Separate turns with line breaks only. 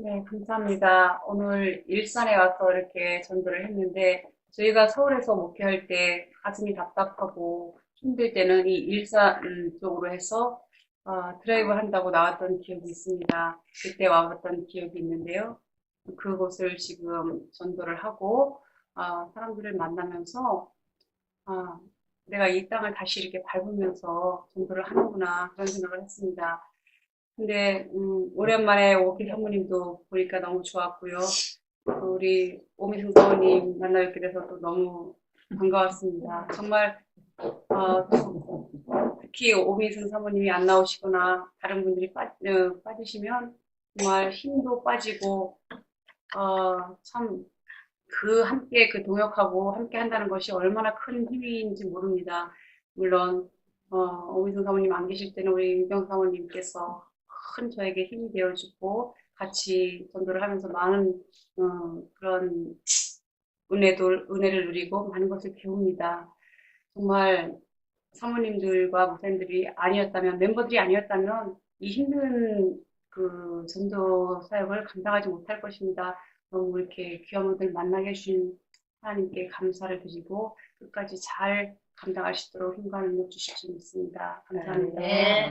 네, 감사합니다. 오늘 일산에 와서 이렇게 전도를 했는데, 저희가 서울에서 목회할 때 가슴이 답답하고 힘들 때는 이 일산 쪽으로 해서 어, 드라이브 한다고 나왔던 기억이 있습니다. 그때 와봤던 기억이 있는데요. 그곳을 지금 전도를 하고 어, 사람들을 만나면서 아, 내가 이 땅을 다시 이렇게 밟으면서 전도를 하는구나 그런 생각을 했습니다. 근데 음, 오랜만에 오기 사모님도 보니까 너무 좋았고요. 또 우리 오미승 사모님 만나 뵙게 돼서 또 너무 반가웠습니다. 정말 어, 특히 오미승 사모님이 안 나오시거나 다른 분들이 빠, 어, 빠지시면 정말 힘도 빠지고 어, 참 그 함께 그 동역하고 함께 한다는 것이 얼마나 큰 힘인지 모릅니다. 물론 어, 오미승 사모님 안 계실 때는 우리 유경 사모님께서 큰 저에게 힘이 되어주고 같이 전도를 하면서 많은 어, 그런 은혜도 은혜를 누리고 많은 것을 배웁니다. 정말 사모님들과 목사님들이 아니었다면 멤버들이 아니었다면 이 힘든 그 전도 사역을 감당하지 못할 것입니다. 너무 이렇게 귀한 분들 만나게 해주신 하나님께 감사를 드리고 끝까지 잘 감당할 수 있도록 힘과 능력 주실 줄 믿습니다. 감사합니다.
네,